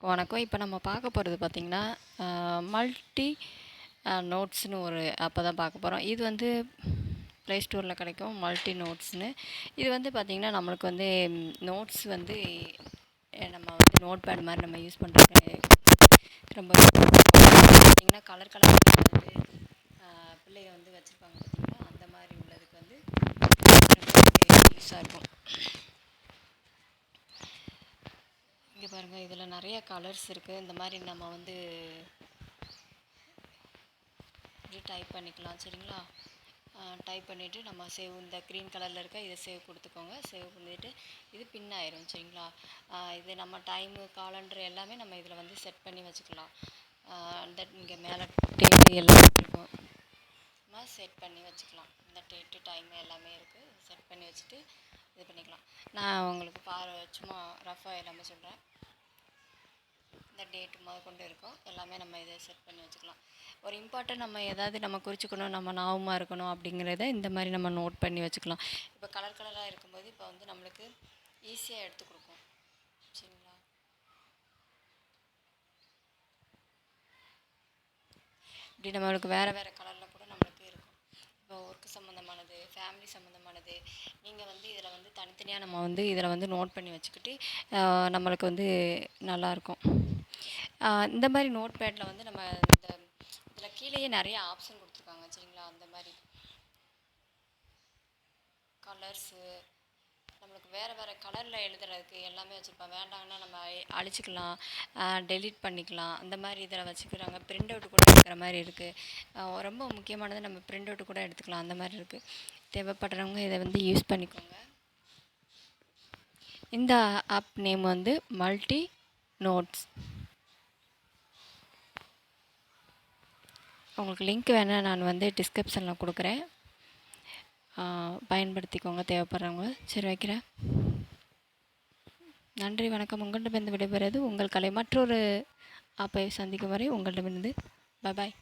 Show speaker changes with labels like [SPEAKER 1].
[SPEAKER 1] வணக்கம். இப்போ நம்ம பார்க்க போகிறது பார்த்திங்கன்னா மல்டி நோட்ஸ்னு ஒரு அப்போ தான் பார்க்க போகிறோம் இது வந்து ப்ளே ஸ்டோரில் கிடைக்கும் மல்டி நோட்ஸ்னு இது வந்து பார்த்திங்கன்னா நம்மளுக்கு வந்து நோட்ஸ் வந்து நம்ம வந்து நோட் பேட் மாதிரி நம்ம யூஸ் பண்ணுறது ரொம்ப பார்த்திங்கன்னா கலர் கலர் வந்து பிள்ளைங்க வந்து வச்சுருப்பாங்க பார்த்திங்கன்னா அந்த மாதிரி உள்ளதுக்கு வந்து யூஸாக இருக்கும் இங்கே பாருங்கள் இதில் நிறைய கலர்ஸ் இருக்குது இந்த மாதிரி நம்ம வந்து இப்படி டைப் பண்ணிக்கலாம் சரிங்களா? டைப் பண்ணிவிட்டு நம்ம சேவ் இந்த க்ரீன் கலரில் இருக்க இதை சேவ் கொடுத்துக்கோங்க. சேவ் பண்ணிவிட்டு இது பின் ஆயிரும் சரிங்களா? இது நம்ம டைமு காலண்டர் எல்லாமே நம்ம இதில் வந்து செட் பண்ணி வச்சுக்கலாம். தட் இங்கே மேலே டேட்டு எல்லாமே இருக்கும். நம்ம செட் பண்ணி வச்சுக்கலாம். இந்த டேட்டு டைம் எல்லாமே இருக்குது செட் பண்ணி வச்சுட்டு இது பண்ணிக்கலாம். நான் உங்களுக்கு பாரு சும்மா ரஃபாக எல்லாமே சொல்கிறேன் இந்த டேட் முத கொண்டு இருக்கும் எல்லாமே நம்ம இதை செட் பண்ணி வச்சுக்கலாம். ஒரு இம்பார்ட்டன்ட் நம்ம ஏதாவது நம்ம குறிச்சுக்கணும் நம்ம ஞாபகமாக இருக்கணும் அப்படிங்கிறத இந்த மாதிரி நம்ம நோட் பண்ணி வச்சுக்கலாம். இப்போ கலர் கலராக இருக்கும்போது இப்போ வந்து நம்மளுக்கு ஈஸியாக எடுத்து கொடுக்கும் சரிங்களா? இப்படி நம்மளுக்கு வேறு வேறு கலரில் கூட நம்மளுக்கு இருக்கும். இப்போ ஒர்க்கு சம்மந்தமானது ஃபேமிலி சம்மந்தமானது நீங்கள் வந்து இதில் வந்து தனித்தனியாக நம்ம வந்து இதில் வந்து நோட் பண்ணி வச்சுக்கிட்டு நம்மளுக்கு வந்து நல்லாயிருக்கும் இந்த மாதிரி நோட் பேடில் வந்து நம்ம இந்த இதில் கீழேயே நிறைய ஆப்ஷன் கொடுத்துருக்காங்க சரிங்களா? அந்த மாதிரி. கலர்ஸு நம்மளுக்கு வேறு வேறு கலரில் எழுதுறதுக்கு எல்லாமே வச்சுருப்பேன் வேண்டாங்கன்னா நம்ம அழிச்சிக்கலாம் டெலீட் பண்ணிக்கலாம். அந்த மாதிரி இதில் வச்சுக்கிறாங்க. பிரிண்ட் அவுட் கூட எடுக்கிற மாதிரி இருக்குது ரொம்ப முக்கியமானது நம்ம பிரிண்ட் அவுட் கூட எடுத்துக்கலாம். அந்த மாதிரி இருக்குது தேவைப்படுறவங்க இதை வந்து யூஸ் பண்ணிக்கோங்க. இந்த ஆப் நேம் வந்து மல்டி நோட்ஸ் உங்களுக்கு லிங்க் வேணால் நான் வந்து டிஸ்கிரிப்ஷனில் கொடுக்குறேன். பயன்படுத்திக்கோங்க தேவைப்படுறவங்க. சரி வைக்கிறேன். நன்றி வணக்கம். உங்கள்கிட்ட விடைபெறுவது உங்கள் கலை. மற்றொரு ஆப்பை சந்திக்கும் வரை உங்கள்கிட்ட மிருந்து பாய் பாய்